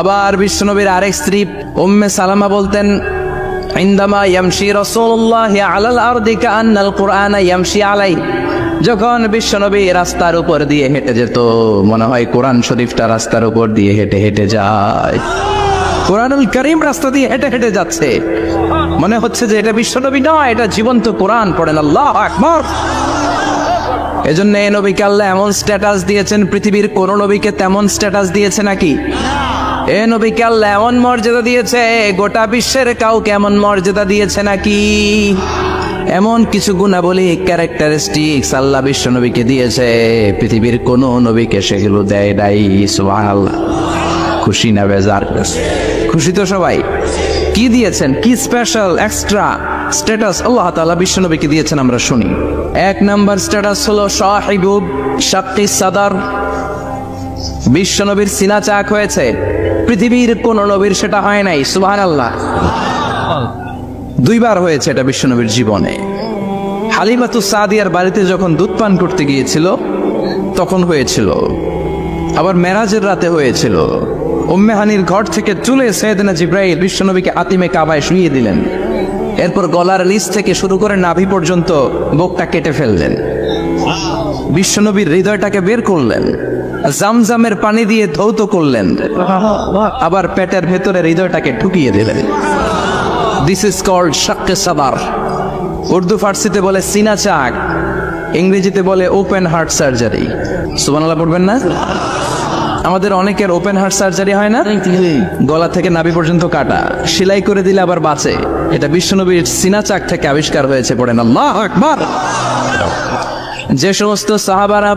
আবার বিশ্বনবীর আরেক স্ত্রী উম্মে সালামা বলতেন, ইন্দামা ইয়ামশি রাসূলুল্লাহ আলাল আরদি কান্নাল কুরআনা ইয়ামশি আলাই যখন বিশ্বনবী রাস্তার উপর দিয়ে হেঁটে যেত, মনে হয় কোরআন শরীফটা রাস্তার উপর দিয়ে হেঁটে হেঁটে যায়। কোরআনুল করিম রাস্তা দিয়ে হেঁটে হেঁটে যাচ্ছে। মনে হচ্ছে যে এটা বিশ্বনবী নয় এটা জীবন্ত কোরআন, পড়েন আল্লাহ আকবর। এজন্য এই নবীকে আল্লাহ এমন স্ট্যাটাস দিয়েছেন, পৃথিবীর কোন নবীকে তেমন স্ট্যাটাস দিয়েছে নাকি? এ নবীকে আল্লাহ এমন মর্যাদা দিয়েছে, গোটা বিশ্বের কাউকে এমন মর্যাদা দিয়েছে নাকি? এমন কিছু গুণাবলী ক্যারেক্টারিস্টিক্স আল্লাহ বিশ্ব নবীকে দিয়েছে, পৃথিবীর কোন নবীকে সেগুলো দেয় নাই, সুবহানাল্লাহ। খুশি না বেজার? খুশি তো সবাই। কি দিয়েছেন? কি স্পেশাল এক্সট্রা স্ট্যাটাস আল্লাহ তাআলা বিশ্ব নবীকে দিয়েছেন আমরা শুনি। এক নাম্বার স্ট্যাটাস হলো সাহিবুব শাক্কি সাদার। বিশ্ব নবীর সিনা চাক হয়েছে। পৃথিবীর কোন নবীর সেটা হয় নাই, সুবহানাল্লাহ। দুইবার হয়েছে এটা বিশ্বনবীর জীবনে। হালিমাতু সাদিয়ার বাড়িতে যখন দুধ পান করতে গিয়েছিল, তখন হয়েছিল। আবার মেরাজের রাতে হয়েছিল। উম্মেহানির ঘর থেকে চলে সৈয়দনা জিব্রাইল বিশ্বনবীকে আতিমে কাবায় শুইয়ে দিলেন। এরপর গলার নিচ থেকে শুরু করে নাভি পর্যন্ত বুকটা কেটে ফেললেন। বিশ্বনবীর হৃদয়টাকে বের করলেন। জামজামের পানি দিয়ে ধৌত করলেন। আবার পেটের ভেতরে হৃদয়টাকে ঢুকিয়ে দিলেন। দিস ইজ কল্ড শাক্কে সাবার উর্দু ফার্সিতে বলে সিনা চাক। ইংরেজিতে বলে ওপেন হার্ট সার্জারি সুবানাল্লাহ পড়বেন না? আমাদের অনেকের ওপেন হার্ট সার্জারি হয় না? গলা থেকে নাভি পর্যন্ত কাটা। সেলাই করে দিলে আবার বাঁচে। এটা বিশ্বনবীর সিনা চাক থেকে আবিষ্কার হয়েছে, পড়েন। আল্লাহ আকবার। যে সমস্ত সাহাবারা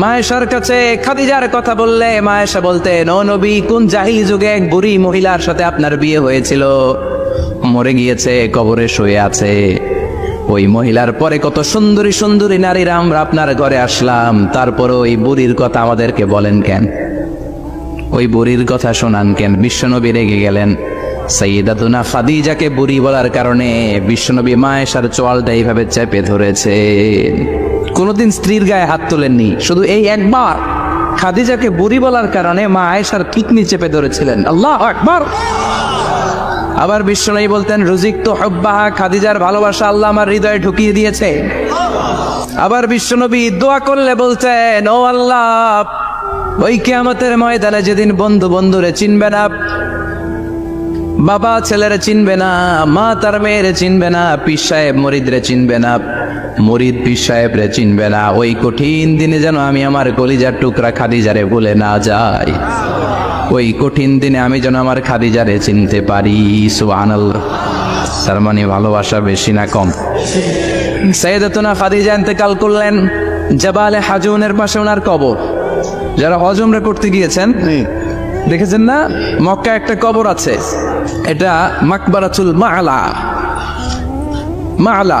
মায়েশার কাছে খাদিজার কথা বললে মায়েশা বলতে, নো নবী, কোন জাহিলি যুগে এক বুড়ি মহিলার সাথে আপনার বিয়ে হয়েছিল? মরে গিয়েছে, কবরে শুয়ে আছে। ওই মহিলার পরে কত সুন্দরী সুন্দরী নারীরা আমরা আপনার ঘরে আসলাম। তারপর ওই বুড়ির কথা আমাদেরকে বলেন কেন? ওই বুড়ির কথা শোনান কেন? বিশ্বনবী রেগে গেলেন। সৈয়দাতুনা খাদিজাকে বুড়ি বলার কারণে বিশ্বনবী মায়েশার চোয়ালটা এইভাবে চেপে ধরেছে কোনোদিন স্ত্রীর গায়ে হাত তোলেননি। শুধু এই একবার। খাদিজাকে বুড়ি বলার কারণে মা আয়েশার কিডনি চেপে ধরেছিলেন। আল্লাহ আকবার। আবার বিশ্বনবী বলতেন, রুজিক তো হব্বাহা, খাদিজার ভালোবাসা আল্লাহ আমার হৃদয়ে ঢুকিয়ে দিয়েছে। আবার বিশ্বনবী দোয়া করলে বলতেন, ও আল্লাহ, ওই কেয়ামতের ময়দানে যেদিন বন্ধু বন্ধুরে চিনবে না, বাবা ছেলেরে চিনবে না, মা তার মেয়েরে চিনবে না, পীর সাহেব মরিদরে চিনবে না। মরিদ পীর সাহেবরে চিনবে না ওই কঠিন দিনে যেন আমি আমার কলিজার টুকরা খাদিজারে বলে না যাই। ওই কঠিন দিনে আমি যেন আমার খাদিজারে চিনতে পারি সুবহানাল্লাহ। তার মানে ভালোবাসা বেশি না কম। সৈয়দাতুনা খাদিজা ইন্তেকাল করলেন জাবালে হাজুনের পাশে ওনার কবর। যারা হজমরা করতে গিয়েছেন দেখেছেন না? মক্কা একটা কবর আছে। এটা মাকবারাতুল মালা মালা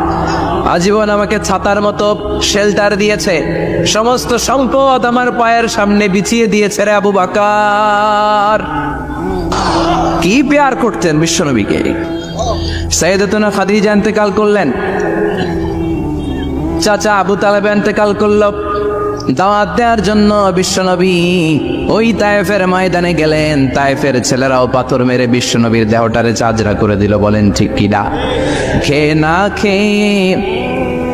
আজীবন আমাকে ছাতার মতো শেল্টার দিয়েছে। সমস্ত সম্পদ আমার পায়ের সামনে বিছিয়ে দিয়েছে রে আবু বাকার। কি পেয়ার করতেন বিশ্বনবীকে? সৈয়দতুনা খাদিজা ইন্তেকাল করলেন। চাচা আবু তালেব ইন্তেকাল করল। দাওয়াত দেওয়ার জন্য বিশ্বনবী ওই তায়েফের ময়দানে গেলেন। তায়েফের ছেলেরাও পাথর মেরে বিশ্বনবীর দেহটারে চাজরা করে দিল। বলেন ঠিক কিনা? খেয়ে না খেয়ে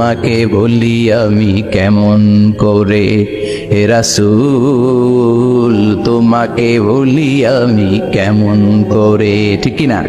তোমাকে বলি আমি কেমন করে? রাসুল তোমাকে বলি আমি কেমন করে? ঠিক না